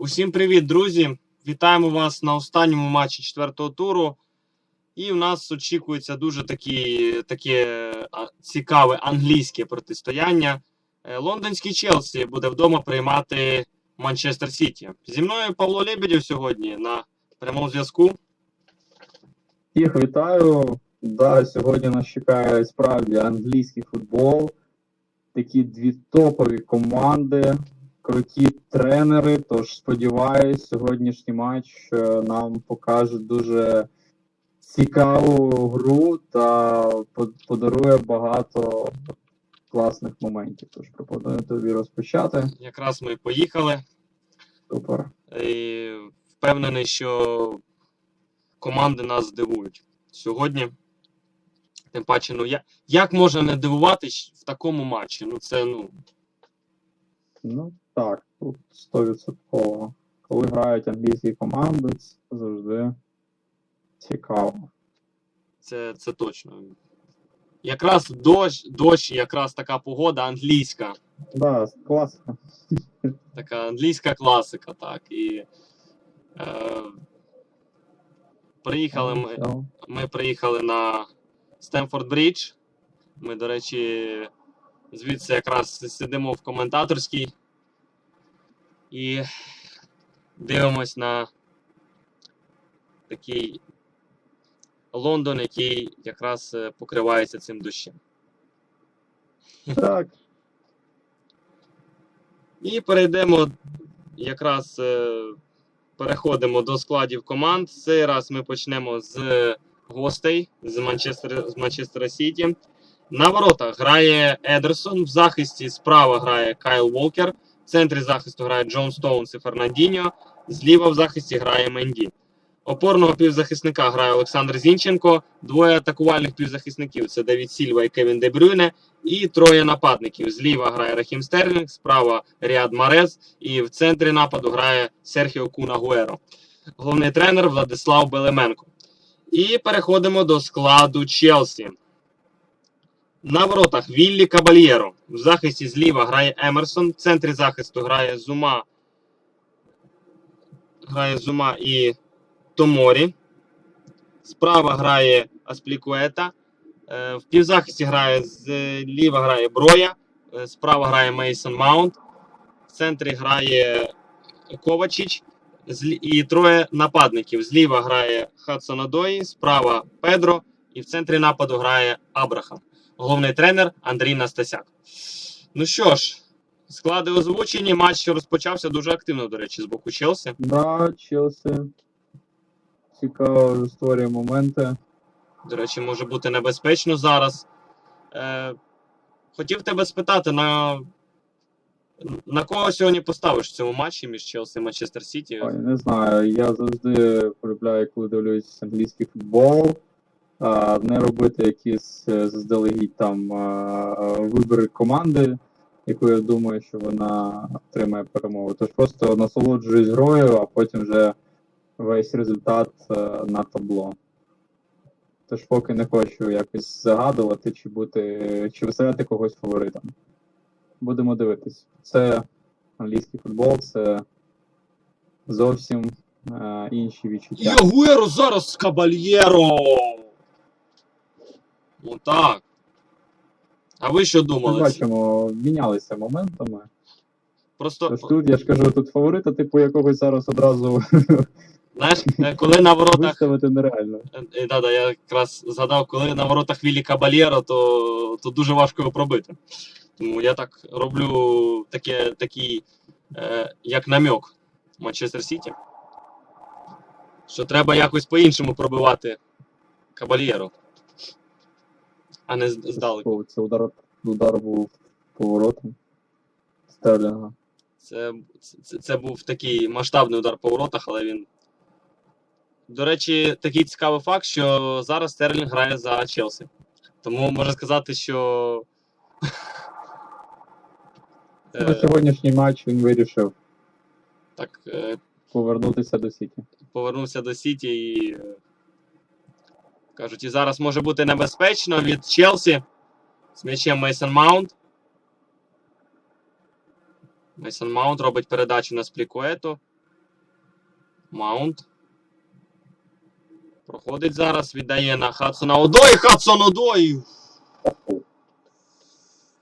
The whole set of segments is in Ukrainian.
Усім привіт, друзі! Вітаємо вас на останньому матчі четвертого туру. І в нас очікується дуже такі, таке цікаве англійське протистояння. Е, Лондонський Челсі буде вдома приймати Манчестер Сіті. Зі мною Павло Лебедєв сьогодні на прямому зв'язку. Всіх вітаю. Да, сьогодні нас чекає справді англійський футбол. Такі дві топові команди, круті тренери. Тож сподіваюсь, сьогоднішній матч е, нам покаже дуже цікаву гру та подарує багато класних моментів. Тож пропоную тобі розпочати. Якраз ми поїхали. Супер. І впевнений, що команди нас здивують сьогодні. Тим паче, ну я, як можна не дивуватись в такому матчі? Ну, це ну, Ну так, тут 100%. Коли грають англійські команди, це завжди цікаво. це, це точно. Якраз дощ, дощ, якраз така погода англійська. Да, класика. Така англійська класика, так. І е, приїхали ми. Ми приїхали на Стемфорд Брідж. Ми, до речі, звідси якраз сидимо в коментаторській і дивимось на такий Лондон, який якраз е, покривається цим дощем. Так, І перейдемо якраз е, переходимо до складів команд. Цей раз ми почнемо з гостей з Манчестер, з Манчестера Сіті. На воротах грає Едерсон, в захисті справа грає Кайл Волкер, центрі захисту грає Джон Стоунс і Фернандіньо, зліва в захисті грає Менді. Опорного півзахисника грає Олександр Зінченко, двоє атакувальних півзахисників це Давід Сільва і Кевін Де Брюйне, і троє нападників. Зліва грає Рахім Стерлінг, справа Ріад Марез, і в центрі нападу грає Серхіо Куна Гуеро. Головний тренер Владислав Белеменко. І переходимо до складу Челсі. На воротах Віллі Кабальєро. В захисті зліва грає Емерсон. В центрі захисту грає Зума. Грає Зума і Томорі. Справа грає Асплікуета. Е, В півзахисті грає зліва грає Броя. е, Справа грає Мейсон Маунт. В центрі грає Ковачіч. І троє нападників. Зліва грає Хадсон Адої, справа Педро. І в центрі нападу грає Абрахам. Головний тренер Андрій Настасяк. Ну що ж, склади озвучені. Матч розпочався дуже активно, до речі, з боку Челсі. да, Челсі. Цікаво створює моменти. До речі, може бути небезпечно зараз. Е, хотів тебе спитати, на, на кого сьогодні поставиш в цьому матчі між Челсі і Манчестер Сіті? Ой, не знаю. Я завжди полюбляю, коли дивлюсь англійський футбол. Не робити якісь е, заздалегідь там вибори команди, яку я думаю, що вона отримає перемогу. Тож просто насолоджуюсь грою, а потім вже весь результат е, на табло. Тож поки не хочу якось загадувати чи бути, чи виставляти когось фаворитом. Будемо дивитись. Це англійський футбол, це зовсім е, інші відчуття. Ягуеро зараз з Кабальєро! Отак. А ви що Ми думали? бачимо, мінялися моментами. Просто, Тож тут я ж кажу, тут фаворита, типу якогось зараз одразу знаєш, е, коли на воротах виставити нереально. Е, Да, да, я якраз згадав, коли на воротах Віллі Кабальєро, то, то дуже важко його пробити. Тому я так роблю таке, такий, е, як намек Манчестер Сіті. Що треба якось по-іншому пробивати Кабальєро. А не здалеку. Це удар, удар був поворотом Стерлінга. Це, це, це був такий масштабний удар по воротах, але він. До речі, такий цікавий факт, що зараз Стерлінг грає за Челсі. Тому можна сказати, що. На е, сьогоднішній матч він вирішив так, е, повернутися до Сіті. повернувся до Сіті і. Кажуть, і зараз може бути небезпечно від Челсі з м'ячем Мейсон Маунт. Мейсон Маунт робить передачу на Сплікуету. Маунт. Проходить зараз, віддає на Хадсона Одой. Хадсон Одой!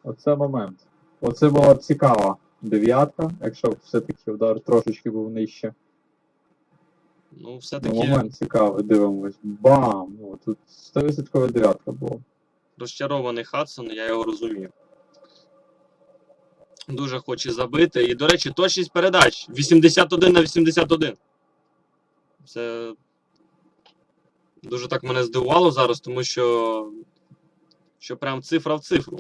Оце момент. Оце була цікава дев'ятка, якщо все-таки удар трошечки був нижче. Ну, Ну, все-таки момент цікавий, дивимось. Бам! Ну, тут 100% дев'ятка була. розчарований Хадсон, я його розумію. Дуже хоче забити. І, до речі, точність передач 81 на 81. Це дуже так мене здивувало зараз, тому що, що прям цифра в цифру.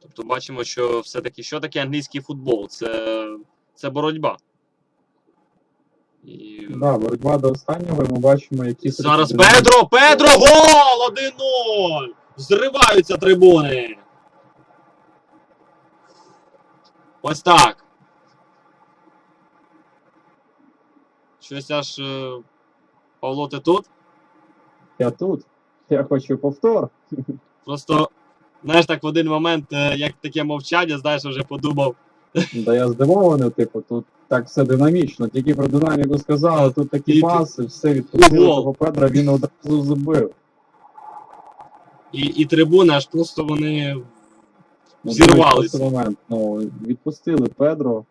Тобто бачимо, що все-таки що таке англійський футбол? Це, це боротьба. І... Да, боротьба до останнього, і ми бачимо, які Зараз Педро! Педро! Гол! 1-0! Зриваються трибуни! Ось так. Щось аж. е, Павло, ти тут? Я тут. Я хочу повтор. Просто, знаєш, так в один момент, е, як таке мовчання, знаєш, вже подумав. Да я здивований, типу, тут так все динамічно. Тільки про динаміку сказали, тут такі І- паси, все відпустили Гол. того Педра, він одразу забив. І, і трибуни аж просто вони Ну, дивись, момент. Ну, відпустили Педро,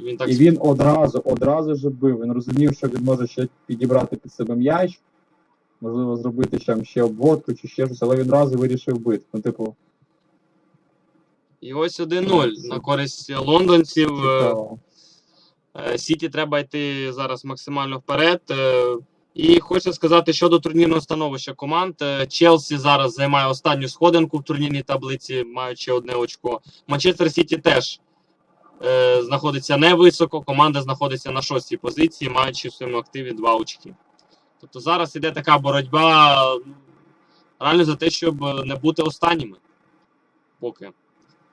він так і він одразу, одразу ж бив. Він розумів, що він може ще підібрати під себе м'яч, можливо, зробити ще, ще обводку чи ще щось, але він одразу вирішив бити. Ну, типу, І ось 1-0 на користь лондонців. Е. Е, Сіті треба йти зараз максимально вперед. Е, І хочу сказати щодо турнірного становища команд. Челсі зараз займає останню сходинку в турнірній таблиці, маючи одне очко. Манчестер Сіті теж е, знаходиться невисоко. Команда знаходиться на шостій позиції, маючи в своєму активі два очки. Тобто зараз іде така боротьба реально за те, щоб не бути останніми. Поки.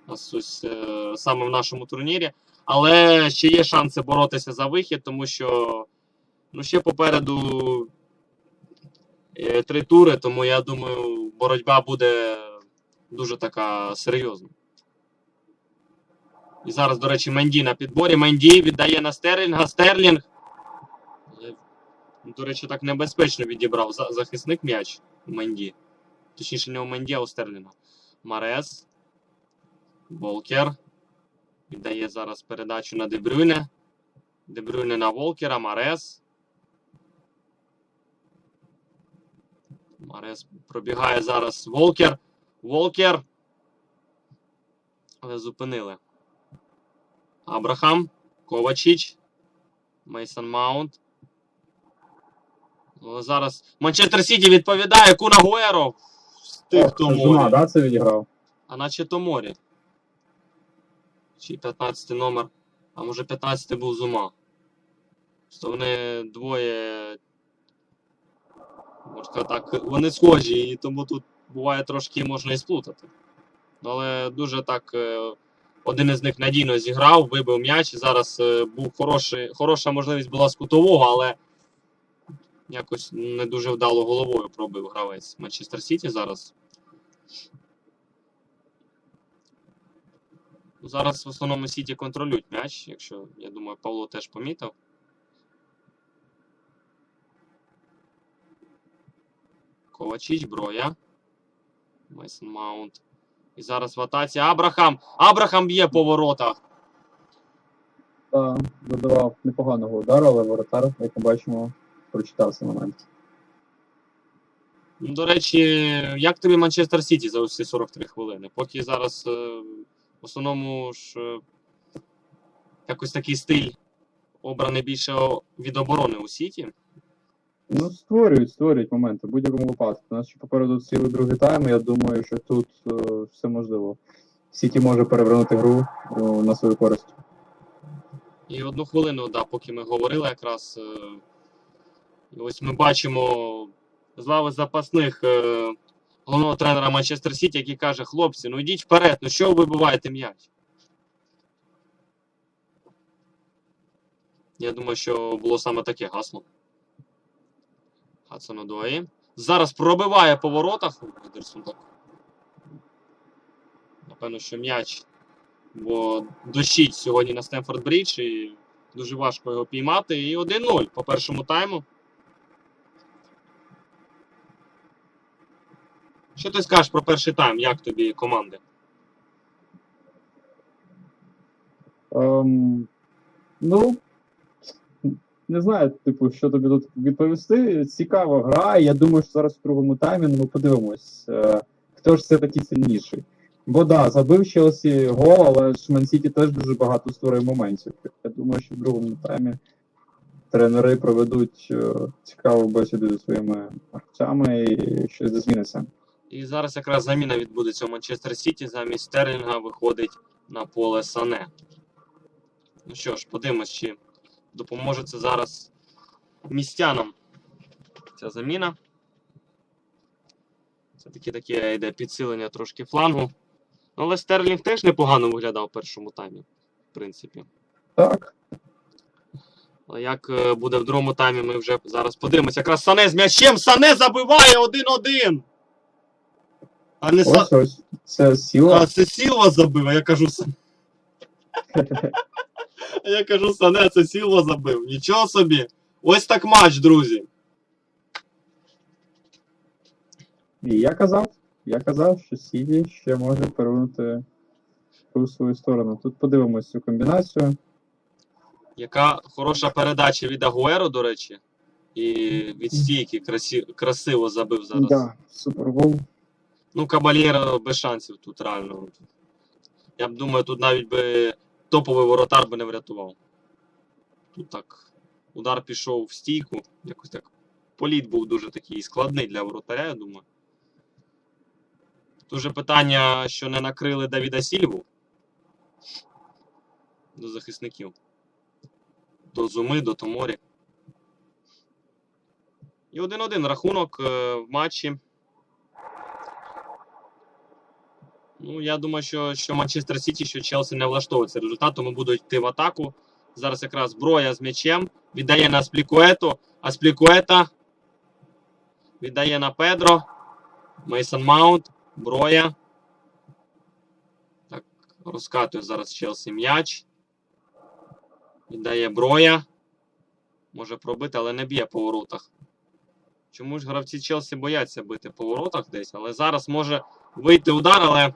Ось, е, саме в нашому турнірі. Але ще є шанси боротися за вихід, тому що ну, ще попереду е, три тури, тому я думаю, боротьба буде дуже така серйозна. І зараз, до речі, Менді на підборі. Менді віддає на Стерлінга. Стерлінг. е, До речі, так небезпечно відібрав захисник м'яч у Менді. Точніше, не у Менді, а у Стерлінга. Марес. Волкер. Віддає зараз передачу на Дебрюйне. Дебрюйне на Волкера, Марес. Марес пробігає зараз Волкер. Волкер. Але зупинили. Абрахам. Ковачіч. Мейсон Маунт. Ну, зараз Манчестер Сіті відповідає Куна Гуеро. Це відіграв? А наче то морі. Чи 15 номер. А може 15 був зума. То вони двоє. Можна так, вони схожі, і тому тут буває трошки можна і сплутати. Але дуже так. е, Один із них надійно зіграв, вибив м'яч. і Зараз е, був хороший, хороша можливість була з кутового, але якось не дуже вдало головою пробив гравець Манчестер Сіті зараз. Ну, Зараз в основному Сіті контролюють м'яч, якщо, я думаю, Павло теж помітив. Ковачіч, Броя. Мейсон Маунт. І зараз в атаці Абрахам. Абрахам б'є по воротах. Та, додавав непоганого удару, але воротар, як ми бачимо, прочитав цей момент. Ну, До речі, як тобі Манчестер Сіті за усі 43 хвилини? Поки зараз е, основному ж е, якось такий стиль обраний більше від оборони у Сіті. Ну, створюють, створюють моменти в будь-якому випадку. У нас ще попереду цілий другий тайм, я думаю, що тут е, все можливо. Сіті може перевернути гру е, на свою користь. І одну хвилину, да, поки ми говорили якраз. е, ось ми бачимо з лави запасних е, головного тренера Манчестер Сіті, який каже: хлопці, ну йдіть вперед, ну що ви вибиваєте м'яч? Я думаю, що було саме таке гасло. Хадсон Одуаї. Зараз пробиває по воротах. Напевно, що м'яч. Бо дощить сьогодні на Стемфорд Брідж і Дуже важко його піймати. І 1-0 по першому тайму. Що ти скажеш про перший тайм? Як тобі команди? Ем, ну, не знаю, типу, що тобі тут відповісти. Цікава гра. Я думаю, що зараз в другому таймі ну, ми подивимось, е, хто ж все таки сильніший. Бо да, забив Челсі гол, але ж Мансіті теж дуже багато створює моментів. Я думаю, що в другому таймі тренери проведуть е, цікаву бесіду зі своїми гравцями і щось зміниться. І зараз якраз заміна відбудеться у Манчестер Сіті. Замість Стерлінга виходить на поле Сане. Ну що ж, подивимось, чи допоможе це зараз містянам ця заміна. Це таки таке йде підсилення трошки флангу. Але Стерлінг теж непогано виглядав в першому таймі, в принципі. Так, Але як е, буде в другому таймі, ми вже зараз подивимося. Якраз Сане з м'ячем. Сане забиває 1-1. А не Са... ось. Це сила. А це Сілва забив, а я кажу Сане. А я кажу, Сане, це Сілва забив. Нічого собі. Ось так матч, друзі. І я казав, я казав, що Сіді ще може перевернути в свою сторону. Тут подивимось цю комбінацію. Яка хороша передача від Агуеро, до речі. І від стійки красі... красиво забив зараз. Да, супергол. Ну, Кабальєра без шансів тут реально. Я б думаю, тут навіть би топовий воротар би не врятував. Тут так. Удар пішов в стійку. Якось так. Політ був дуже такий складний для воротаря, я думаю. Тут же питання, що не накрили Давіда Сільву до захисників. До Зуми, до Томорі. І 1-1 рахунок е, в матчі. Ну, я думаю, що, що Манчестер Сіті, що Челсі не влаштовується результат, тому будуть йти в атаку. Зараз якраз Броя з м'ячем. Віддає на Сплікуету. А Сплікуета віддає на Педро. Мейсон Маунт. Броя. Так, розкатує зараз Челсі м'яч. Віддає Броя. Може пробити, але не б'є по воротах. Чому ж гравці Челсі бояться бити по воротах десь, але зараз може вийти удар, але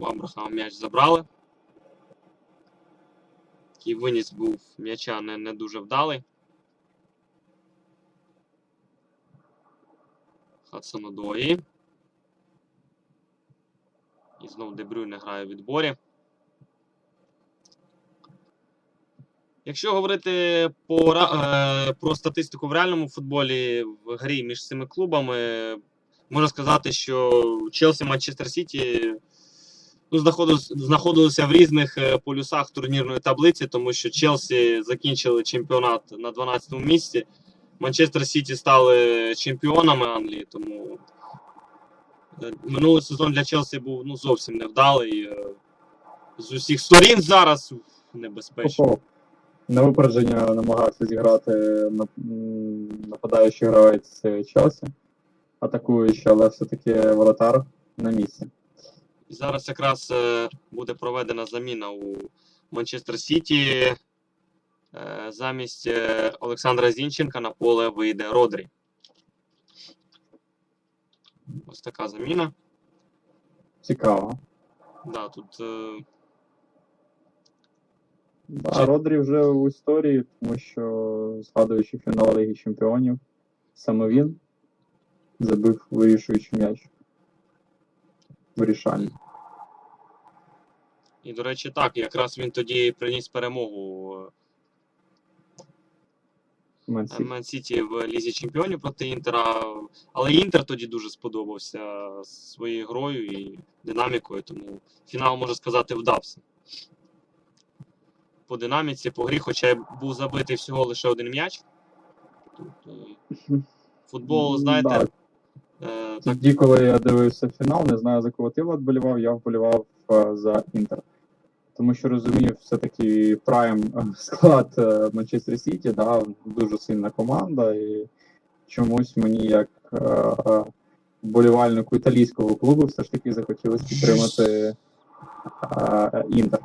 Абрахама м'яч забрали. Такий виніс був м'яча не, не дуже вдалий. Хадсонодої. І знов Дебрюйне грає в відборі. Якщо говорити по, е, про статистику в реальному футболі в грі між цими клубами, можна сказати, що Челсі Манчестер Сіті ну, знаходилися в різних е, полюсах турнірної таблиці, тому що Челсі закінчили чемпіонат на 12-му місці. Манчестер Сіті стали чемпіонами Англії, тому е, минулий сезон для Челсі був ну, зовсім невдалий. е, З усіх сторін зараз небезпечно. На випередження намагався зіграти нападаючий гравець Челсі, атакуючий, але все-таки воротар на місці. Зараз якраз е, буде проведена заміна у Манчестер Сіті. Е, замість е, Олександра Зінченка на поле вийде Родрі. Ось така заміна. Цікаво. Да, тут Да, Чи- Родрі вже в історії, тому що, згадуючи фінал Ліги Чемпіонів, саме він забив вирішуючий м'яч. Вирішальний. і, до речі, так, якраз він тоді приніс перемогу Ман-Сіті. В Лізі Чемпіонів проти Інтера. Але Інтер тоді дуже сподобався своєю грою і динамікою, тому фінал, можна сказати, вдався. По динаміці, по грі, хоча був забитий всього лише один м'яч. Е, футбол, знаєте, е, Тоді, коли я дивився фінал, не знаю за кого ти Влад, вболівав, я вболівав е, за Інтер. Тому що розумів, все-таки прайм е, склад е, Манчестер Сіті, да, дуже сильна команда, і чомусь мені, як вболівальнику італійського клубу, все ж таки захотілося підтримати Інтер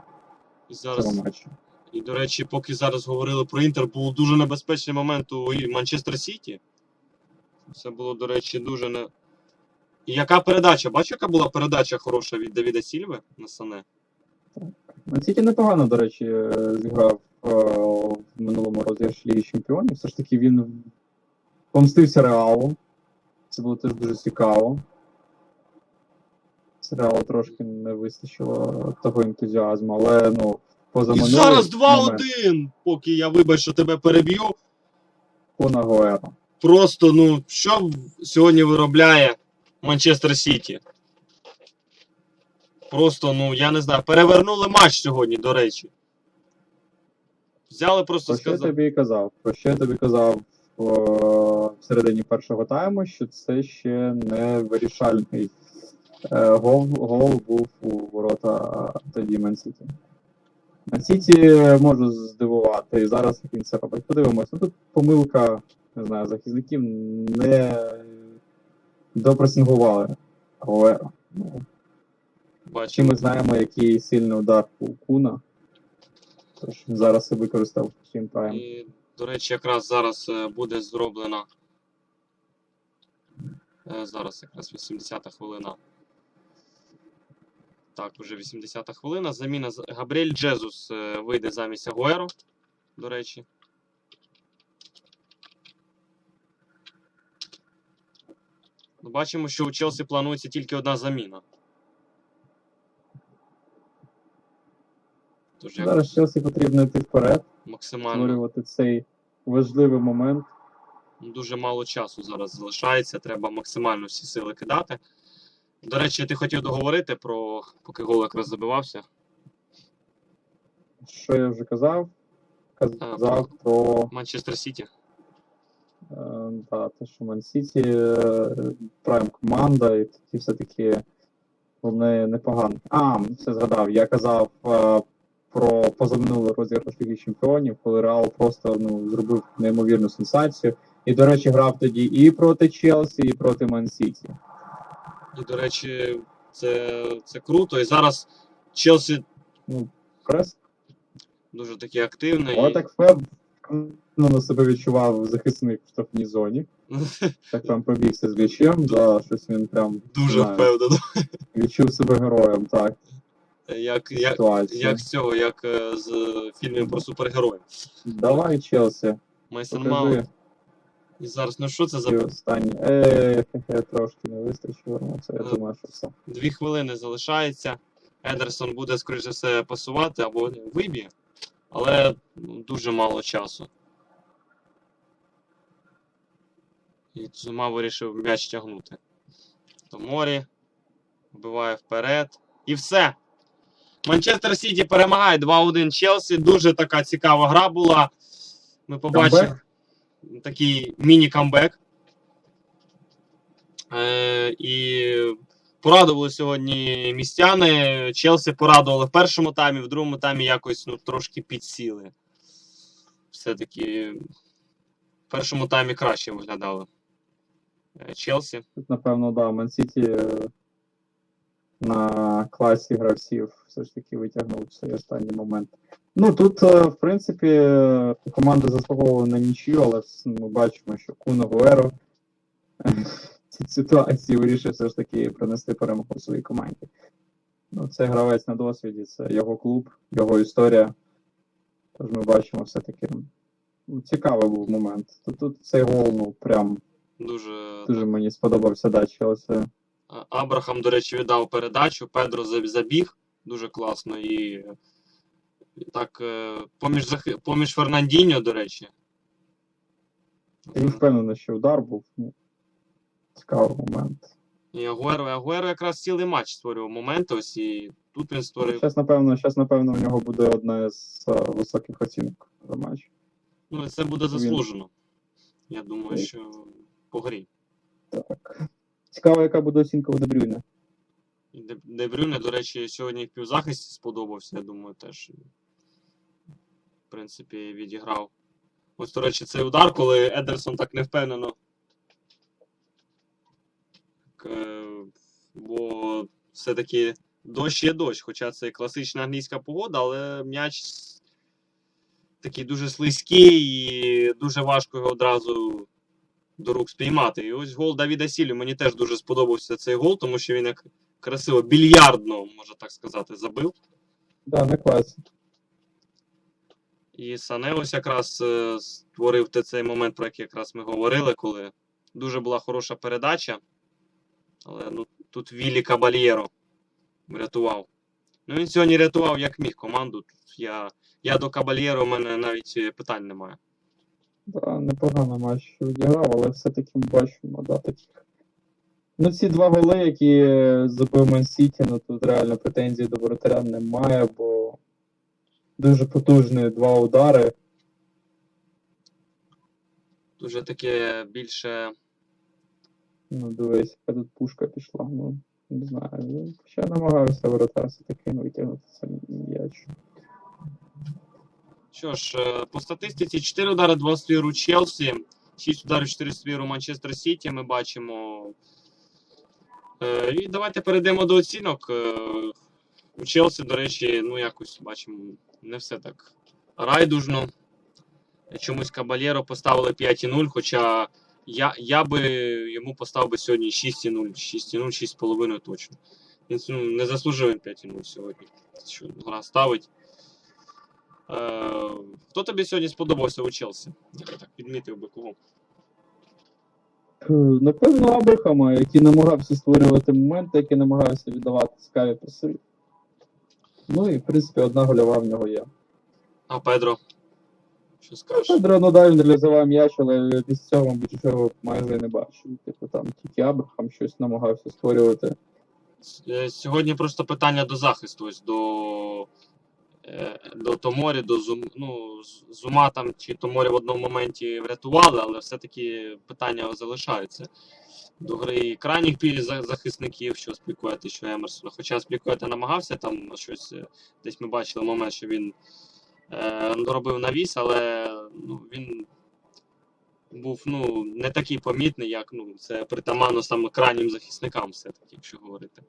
і зараз цьому матчі. І, до речі, поки зараз говорили про Інтер, був дуже небезпечний момент у Манчестер Сіті. Це було, до речі, дуже не. Яка передача? Бачу, яка була передача хороша від Давіда Сільви на Сане? Мансіті непогано, до речі, е, зіграв е, в минулому розіграші Ліги Чемпіонів. Все ж таки він помстився реалу. Це було теж дуже цікаво. З реалу трошки не вистачило того ентузіазму, але ну, поза І зараз 2-1! Поки я вибач, що тебе переб'ю. Куна Гуера. Просто, ну, що сьогодні виробляє Манчестер Сіті? Просто, ну, я не знаю, перевернули матч сьогодні, до речі. Взяли просто Про що я сказали. тобі і казав? Про що я тобі казав о, в середині першого тайму, що це ще не вирішальний е, гол, гол був у ворота тоді Мансіті. Мансіті може здивувати і зараз він це робить. Подивимось. Ну тут помилка, не знаю, захисників не допресингували Гуера. Ну, чи ми знаємо, який сильний удар у Куна. Тож зараз і використав своїм правим. І, до речі, якраз зараз е, буде зроблена. е, Зараз якраз 80-та хвилина. Так, уже 80-та хвилина. Заміна Габріель Джезус е, вийде замість Агуеро, до речі. Бачимо, що у Челсі планується тільки одна заміна. Тож як Зараз Челсі потрібно йти вперед, максимально створювати цей важливий момент. Дуже мало часу зараз залишається, треба максимально всі сили кидати. До речі, ти хотів договорити про поки гол якраз забивався. Що я вже казав? Казав про Манчестер Сіті. Е, да, те, що Ман Сіті прайм команда, і тоді все-таки вони непогано. А, все згадав. Я казав е, про позаминулий розіграш Ліги Чемпіонів, коли Реал просто ну, зробив неймовірну сенсацію. І, до речі, грав тоді і проти Челсі, і проти Ман Сіті. І, до речі, це, це круто. І зараз Челсі Ну, прес дуже такий активний. Але так впевнено себе відчував захисник в штрафній зоні. Так прям пробігся з м'ячем, да, щось він прям Дуже знаю, впевнено. відчув себе героєм, так, Як, як, ситуація. як з цього, як е, з фільмів про супергероїв. Давай, Челсі, Майсон Маунт. І зараз, ну що це за ці останні. Е, хе-хе, трошки не вистачило, ну це я Е, думаю, що все. Дві хвилини залишається. Едерсон буде, скоріш за все, пасувати або виб'є, але ну, дуже мало часу. І Цума вирішив м'яч тягнути. Томорі вбиває вперед. І все. Манчестер Сіті перемагає 2-1 Челсі. Дуже така цікава гра була. Ми побачили Камбек? такий міні-камбек. Е, і порадували сьогодні містяни. Челсі порадували в першому таймі, в другому таймі якось ну, трошки підсіли. Все-таки в першому таймі краще виглядали. Е, Челсі. Тут, напевно, да, Ман-Сіті е, на класі гравців все ж таки витягнув цей останній момент. Ну тут, е, в принципі, команда заслуговувала на нічию, але ми бачимо, що Куно Гуеро цій ситуації вирішив все ж таки принести перемогу своїй команді. Ну, це гравець на досвіді, це його клуб, його історія. Тож ми бачимо все-таки. Ну, цікавий був момент. Тут, тут цей гол, ну, прям Дуже дуже мені сподобався да, Челсі. А- Абрахам, до речі, віддав передачу. Педро забіг дуже класно. І, так, е, поміж, поміж Фернандіньо, до речі. Я не впевнений, що удар був. Ну, цікавий момент. І Агуеро, Агуеро якраз цілий матч створював моменти. Ось і тут він створив. Зараз, напевно, щас, напевно, у нього буде одна з е, високих оцінок за матч. Ну, це буде Він- заслужено. Я думаю, що по грі. Так. Цікаво, яка буде оцінка у Дебрюйна. І Де- Де Брюне, до речі, сьогодні в півзахисті сподобався, я думаю, теж. В принципі, відіграв. Ось, до речі, цей удар, коли Едерсон так невпевнено. Так, е, Бо все-таки дощ є дощ, хоча це класична англійська погода, але м'яч такий дуже слизький і дуже важко його одразу до рук спіймати. І ось гол Давіда Сілі. Мені теж дуже сподобався цей гол, тому що він як красиво, більярдно, можна так сказати, забив. Да, не класі. І Сане ось якраз е, створив те- цей момент, про який якраз ми говорили, коли дуже була хороша передача. Але ну, тут Віллі Кабальєро врятував. Ну, він сьогодні рятував як міг команду. Я, я до Кабальєро, у мене навіть е, питань немає. Да, непогано матч відіграв, але все-таки ми бачимо, да, таких. Ну, ці два голи, які забив Ман Сіті, ну тут реально претензій до воротаря немає, бо дуже потужні два удари. Дуже таке більше. Ну, дивись, яка тут пушка пішла. Ну, не знаю. ну, Ще намагався воротар все-таки витягнути цей м'яч. Що ж, е, по статистиці 4 удари, 2 у Челсі, 6 ударів, 4 у Манчестер Сіті. Ми бачимо. Е, І давайте перейдемо до оцінок. Е, У Челсі, до речі, ну якось бачимо, не все так райдужно. Чомусь Кабалєро поставили 5,0, хоча я, я би йому поставив би сьогодні 6,0, 6,0, 6,5 точно. Він ну, не заслужив він 5,0 сьогодні. Що гра ставить. Е, хто тобі сьогодні сподобався у Челсі? Я так підмітив би кого. Е, Напевно, Абрахама, який намагався створювати моменти, який намагався віддавати цікаві паси. Ну і, в принципі, одна гольова в нього є. А Педро? Що скажеш? Педро, ну да, він реалізував м'яч, але після цього, мабуть, нічого майже не бачив. Типу там тільки Абрахам щось намагався створювати. Е, Сьогодні просто питання до захисту. Ось до, до Томорі, до Зум. Ну, Зума там чи Томорі в одному моменті врятували, але все-таки питання залишаються. До гри і крайніх пі- за- захисників, що Сплікуєте, що Емерсона. Хоча Сплікуєте намагався там щось. е, Десь ми бачили момент, що він е, робив навіс, але ну, він був ну, не такий помітний, як ну, це притаманно саме крайнім захисникам, все-таки, якщо говорити.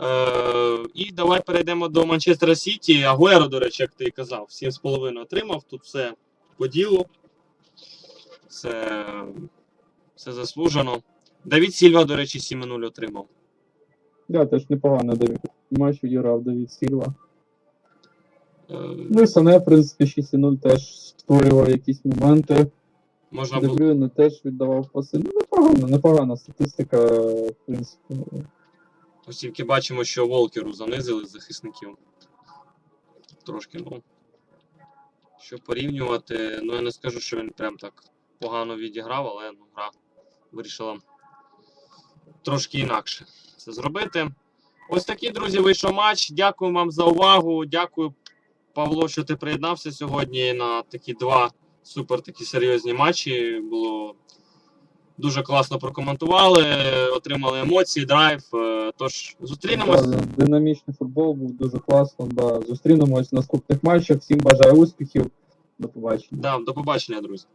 Е, і давай перейдемо до Манчестера Сіті. Агуеро, до речі, як ти казав, 7,5 отримав. Тут все по ділу. Все, все заслужено. Давід Сільва, до речі, 7,0 отримав. Я теж непогано Давід. Матч відіграв Давід Сільва. Е, Ну і Сане, в принципі, 6-0 теж створював якісь моменти. можна було. Дебрюйне теж віддавав паси. Ну, непогано, непогана статистика, в принципі. Тільки бачимо, що Волкеру занизили захисників. Трошки, ну. Що порівнювати, ну я не скажу, що він прям так погано відіграв, але ну, гра вирішила трошки інакше це зробити. Ось такий, друзі, вийшов матч. Дякую вам за увагу. Дякую, Павло, що ти приєднався сьогодні на такі два супер такі серйозні матчі. Було дуже класно прокоментували, отримали емоції, драйв. Е, Тож зустрінемось. Динамічний футбол був дуже класно. Да. Зустрінемось в наступних матчах. Всім бажаю успіхів. До побачення. Да, до побачення, друзі.